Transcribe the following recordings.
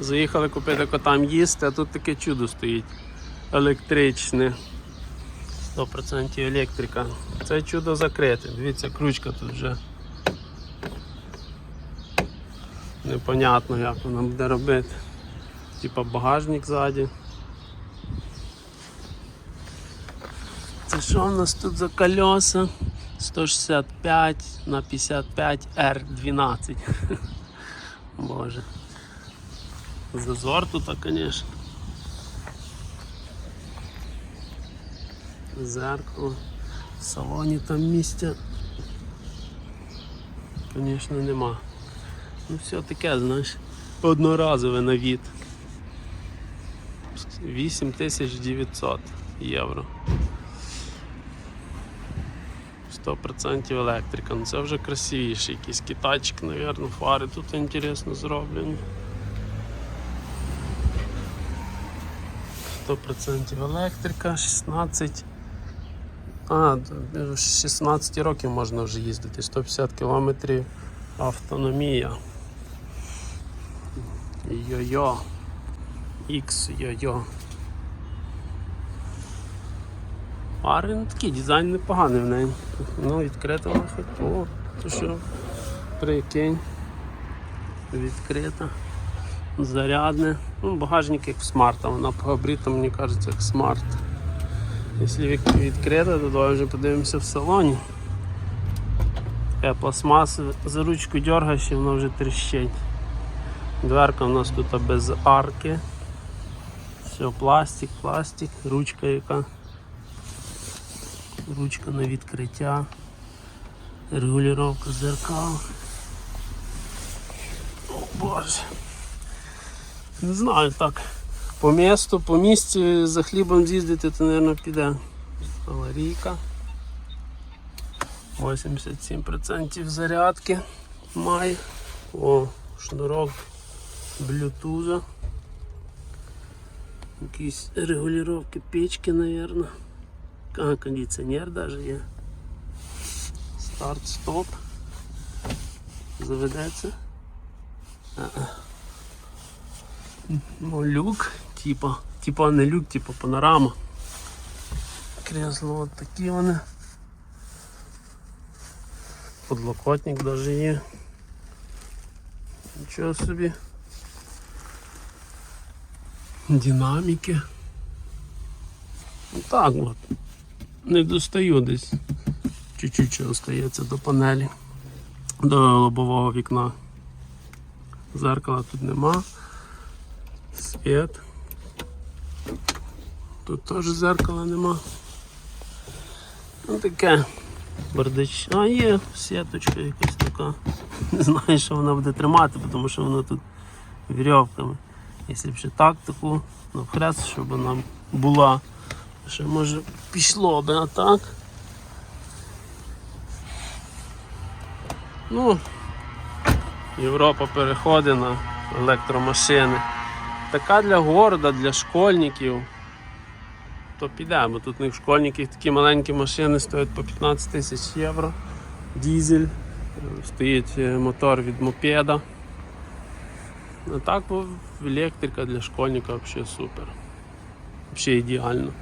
Заїхали купити котам їсти, а тут таке чудо стоїть. Електричне. 100% електрика. Це чудо закрите. Дивіться, крючка тут вже. Непонятно, як вона буде робити. Типа багажник ззаді. Це що в нас тут за колеса? 165 на 55 R12. Боже. Зазор тут, звісно. Зеркало. В салоні там місця. Звісно, нема. Ну все таке, знаєш, одноразове на від. 8900 євро. 100% електрика. Ну це вже красивіше. Якийсь китайчик, мабуть, фари тут інтересно зроблені. 100% електрика, 16. А, до 16 років можна вже їздити, 150 кілометрів автономія. Йо-йо. Ікс йо-йо. Фари ну, такий дизайн непоганий в неї. Ну, відкрита вона хоч. О, то що? Прикинь. Відкрита. Зарядне. Ну, багажник як в смарта, вона по габаритам, мені кажеться, як смарт. Якщо від- відкрита, то давай вже подивимося в салоні. Така пластмаса за ручку дергаєш і воно вже тріщить. Дверка у нас тут без арки. Все, пластик, пластик, ручка яка. Ручка на відкриття. Регулювання зеркал. О боже. Не знаю так. По місту, по місці за хлібом з'їздити, то, мабуть, піде. Аварійка. 87% зарядки має. О, шнурок блютуза. Якісь регулювання печки, мабуть. А, кондиціонер даже є. Старт, стоп. Заведеться. А-а. Ну, люк, типа, типа не люк, типа панорама. Кресло от такі вони. Подлокотник даже є. Нічого собі. Динаміки. Ну так от. Не достаю десь. Чуть-чуть остається до панелі, до лобового вікна. Зеркала тут нема. Світ. Тут теж зеркала нема. Ну таке. Бардач. А є сіточка якась така. Не знаю, що вона буде тримати, тому що воно тут вірьовками. Якщо б ще так таку навхрест, щоб вона була. Ще може пішло би, а так. Ну, Європа переходить на електромашини. Така для города, для школьників. То піде, бо тут у них школьників такі маленькі машини стоять по 15 тисяч євро. Дізель, стоїть е, мотор від мопеда. А так бо електрика для школьника взагалі супер. Взагалі ідеально.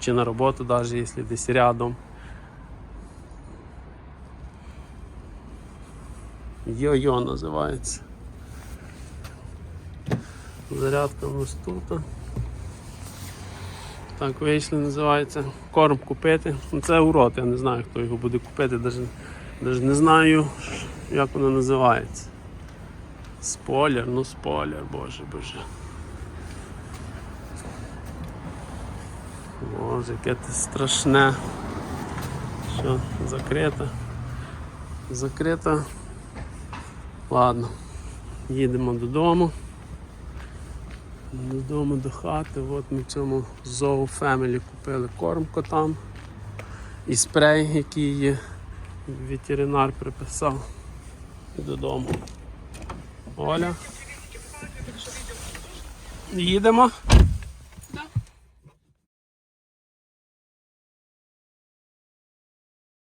Чи на роботу, навіть якщо десь рядом. Йо-йо називається. Зарядка у нас тут. Так, вийшли, називається. Корм купити. Це урод, я не знаю, хто його буде купити, навіть, не знаю, як воно називається. Спойлер, ну спойлер, боже боже. Боже, яке це страшне. Що, закрита? Закрита. Ладно, їдемо додому. Додому до хати. От ми в цьому Zoo Family купили корм котам і спрей, який ветеринар приписав. І додому. Оля. Їдемо.